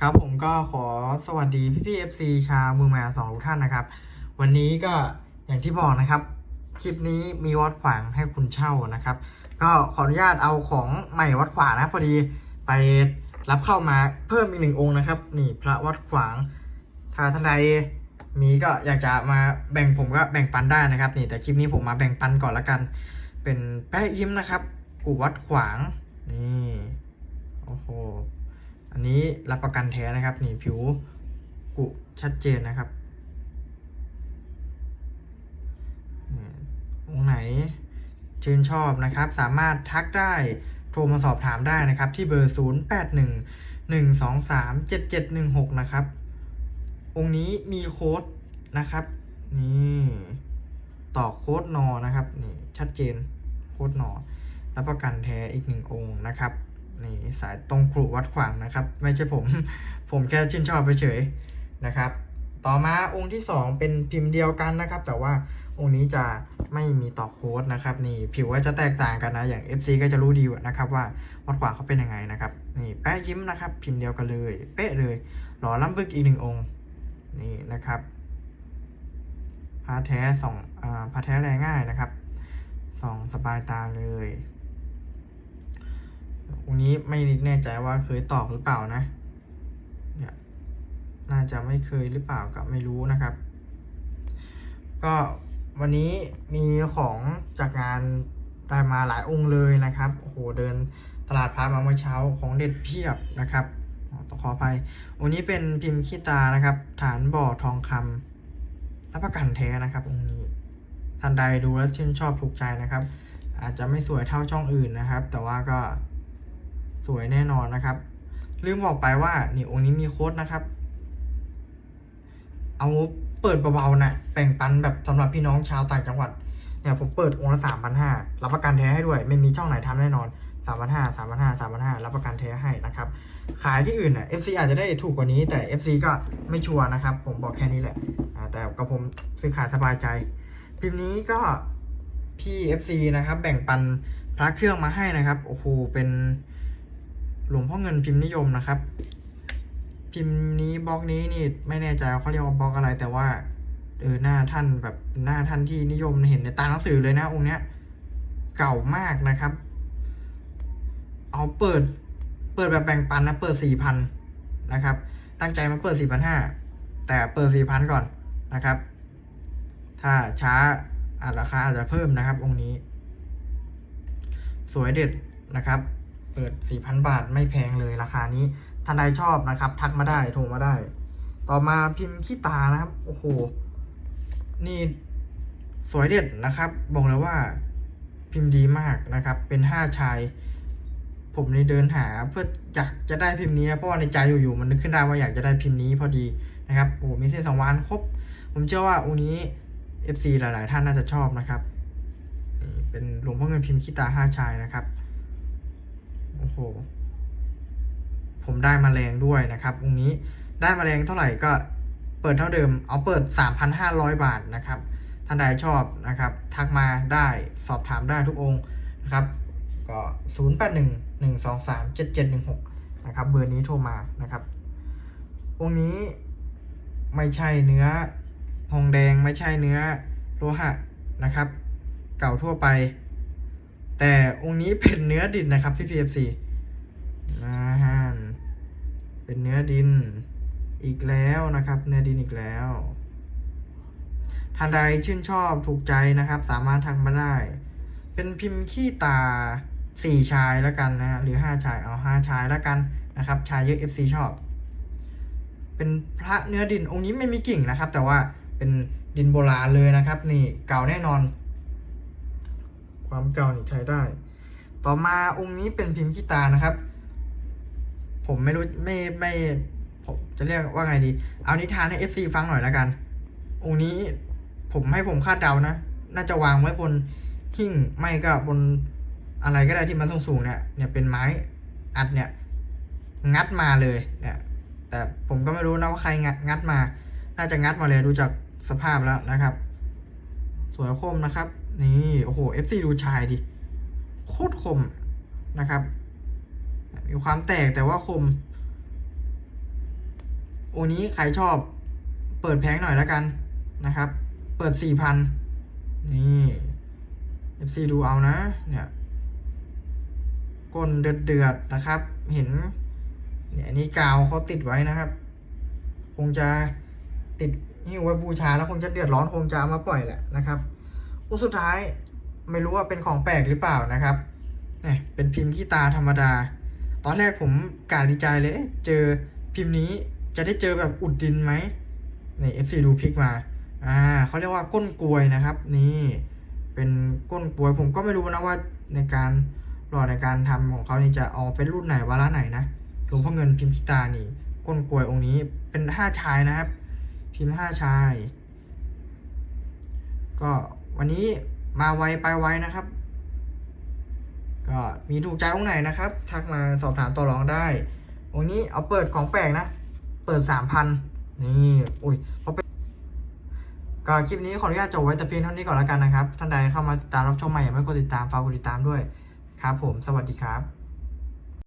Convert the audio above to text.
ครับผมก็ขอสวัสดีพี่พี่เอฟซีชาวมือแมวสองทุกท่านนะครับ วันนี้ก็อย่างที่บอกนะครับ คลิปนี้มีวัดขวางให้คุณเช่านะครับ ก็ขออนุญาตเอาของใหม่วัดขวางนะพอดีไปรับเข้ามาเพิ่มอีกหนึ่งองค์นะครับ นี่พระวัดขวางถ้าท่านใดมีก็อยากจะมาแบ่งผมก็แบ่งปันได้นะครับ นี่แต่คลิปนี้ผมมาแบ่งปันก่อนละกัน เป็นแป๊ะยิ้มนะครับ กูวัดขวางนี่โอ้โห อันนี้รับประกันแท้นะครับนี่ผิวกุชัดเจนนะครับองไหนชื่นชอบนะครับ สามารถทักได้โทรมาสอบถามได้นะครับ ที่เบอร์ 0 8 1 1 2 3 7 7 1 6 นะครับ องค์นี้มีโค้ดนะครับ นี่ต่อโค้ดนอนะครับนี่ชัดเจนโค้ดนอรับประกันแท้อีกหนึ่งองค์นะครับ นี่สายตรงกรุวัดขวางนะครับ ไม่ใช่ผม ผมแค่ชื่นชอบไปเฉยนะครับ ต่อมาองค์ที่สองเป็นพิมพ์เดียวกันนะครับ แต่ว่าองค์นี้จะไม่มีต่อโค้ดนะครับ นี่ผิวว่าจะแตกต่างกันนะ อย่าง FC ก็จะรู้ดีนะครับว่าวัดขวางเขาเป็นยังไงนะครับ นี่แป๊ะยิ้มนะครับ พิมพ์เดียวกันเลย เป๊ะเลย หล่อล้ำบึกอีกหนึ่งองค์ นี่นะครับพาแท้สองอ่าพาแท้แรงง่ายนะครับสองสบายตาเลย องนี้ไม่แน่ใจว่าเคยตอกหรือเปล่านะ เนี่ย น่าจะไม่เคยหรือเปล่าก็ไม่รู้นะครับ ก็วันนี้มีของจากงานได้มาหลายองค์เลยนะครับ โอ้โห เดินตลาดพามาเมื่อเช้าของเด็ดเพียบนะครับต้องขออภัยองค์นี้เป็นพิมพ์ขี้ตานะครับ ฐานบ่อทองคำรับประกันแท้นะครับองค์นี้ ท่านใดดูแล้วชื่นชอบถูกใจนะครับ อาจจะไม่สวยเท่าช่องอื่นนะครับ แต่ว่าก็ สวยแน่นอนนะครับ ลืมบอกไปว่านี่องค์นี้มีโค้ดนะครับ เอาเปิดเบาๆนะแบ่งปันแบบสำหรับพี่น้องชาวต่างจังหวัดเนี่ยผมเปิดองค์ละสามพันห้ารับประกันแท้ให้ด้วย ไม่มีช่องไหนทำแน่นอนสามพันห้าสามพันห้าสามพันห้ารับประกันแท้ให้นะครับ ขายที่อื่นน่ะ FC อาจจะได้ถูกกว่านี้ แต่ FC ก็ไม่ชัวร์นะครับ ผมบอกแค่นี้แหละแต่กับผมซื้อขายสบายใจ พิมพ์นี้ก็พี่ FC นะครับ แบ่งปันพระเครื่องมาให้นะครับ โอ้โห เป็น หลวงพ่อเงินพิมพ์นิยมนะครับ พิมพ์นี้บล็อกนี้นี่ไม่แน่ใจว่าเขาเรียกว่าบล็อกอะไร แต่ว่าเออหน้าท่านแบบหน้าท่านที่นิยมเห็นในตาหนังสือเลยนะองค์เนี้ย เก่ามากนะครับ เอาเปิด เปิดแบบแบ่งปันนะเปิดสี่พันนะครับ ตั้งใจมาเปิดสี่พันห้าแต่เปิดสี่พันก่อนนะครับ ถ้าช้าอาจราคาอาจจะเพิ่มนะครับ องค์นี้ สวยเด็ดนะครับ เปิด 4,000 บาทไม่แพงเลยราคานี้ท่านใดชอบนะครับ ทักมาได้โทรมาได้ ต่อมาพิมพ์ขี้ตานะครับ โอ้โห นี่สวยเด็ดนะครับ บอกเลยว่าพิมพ์ดีมากนะครับ เป็นห้าชาย ผมนี่เดินหาเพื่ออยากจะได้พิมพ์นี้เพราะในใจอยู่ๆมันนึกขึ้นได้ว่าอยากจะได้พิมพ์นี้พอดีนะครับโอ้มีเส้นสองวานครบ ผมเชื่อว่าองค์นี้ FC หลาย ๆ ท่านน่าจะชอบนะครับ เป็นหลวงพ่อเงินพิมพ์ขี้ตาห้าชายนะครับ อ้โห ผมได้มาแรงด้วยนะครับองค์นี้ได้มาแรงเท่าไหร่ก็เปิดเท่าเดิม เอาเปิด 3,500 บาทนะครับท่านใดชอบนะครับ ทักมาได้สอบถามได้ทุกองค์นะครับ ก็ 0811237716 นะครับ เบอร์นี้โทรมานะครับ องค์นี้ไม่ใช่เนื้อทองแดงไม่ใช่เนื้อโลหะนะครับ เก่าทั่วไป แต่องค์นี้เป็นเนื้อดินนะครับ พี่พีเอฟซีนะฮะเป็นเนื้อดินอีกแล้วนะครับ เนื้อดินอีกแล้วท่านใดชื่นชอบถูกใจนะครับ สามารถทักมาได้ เป็นพิมพ์ขี้ตาสี่ชายแล้วกันนะฮะหรือห้าชายเอาห้าชายแล้วกันนะครับ ชายเยอะ FC ชอบ เป็นพระเนื้อดินองค์นี้ไม่มีกิ่งนะครับ แต่ว่าเป็นดินโบราณเลยนะครับ นี่เก่าแน่นอน ความเก่านี่ใช้ได้ ต่อมาองค์นี้เป็นพิมพ์ขี้ตานะครับ ผมไม่รู้ไม่ไม่ผมจะเรียกว่าไงดี เอานิทานให้ FC ฟังหน่อยแล้วกัน องค์นี้ผมให้ผมคาดเดานะ น่าจะวางไว้บนหิ้งไม่ก็บนอะไรก็ได้ที่มันสูงๆเนี่ย เนี่ยเป็นไม้อัดเนี่ยงัดมาเลยเนี่ย แต่ผมก็ไม่รู้นะว่าใครงัดงัดมา น่าจะงัดมาเลยดูจากสภาพแล้วนะครับ สวยคมนะครับ นี่โอ้โห FC ดูชายดิโคตรคมนะครับ มีความแตกแต่ว่าคม โอนี้ใครชอบเปิดแพงหน่อยแล้วกันนะครับ เปิดสี่พันนี่ FC ดูเอานะ เนี่ยก้นเดือดเดือดๆนะครับ เห็น เนี่ยนนี้กาวเขาติดไว้นะครับ คงจะติด หิ้วไว้บูชาแล้วคงจะเดือดร้อนคงจะเอามาปล่อยแหละนะครับอุสุดท้ายไม่รู้ว่าเป็นของแปลกหรือเปล่านะครับเนี่ยเป็นพิมพ์ขี้ตาธรรมดา ตอนแรกผมกาดีใจเลย เจอพิมพ์นี้จะได้เจอแบบอุดดินไหมนี่ FC ดูพลิกมา อ่าเขาเรียกว่าก้นกลวยนะครับ นี่เป็นก้นกลวยผมก็ไม่รู้นะว่าในการหล่อในการทำของเขานี่จะออกเป็นรุ่นไหนวาระไหนนะหลวงพ่อเงินพิมพ์คิตานี่ก้นกลวยองค์นี้เป็นห้าชายนะครับ พิมพ์ห้าชาย ก็วันนี้มาไวไปไวนะครับ ก็มีถูกใจองไหนนะครับ ทักมาสอบถามต่อรองได้องค์นี้เอาเปิดของแปลกนะ เปิดสามพันนี่อุ้ยพอเป็นก็คลิปนี้ขออนุญาตจบไว้แต่เพียงเท่านี้ก่อนแล้วกันนะครับ ท่านใดเข้ามาติดตามรับชมใหม่อย่าไม่กดติดตามฝากกดติดตามด้วย ครับผม สวัสดีครับ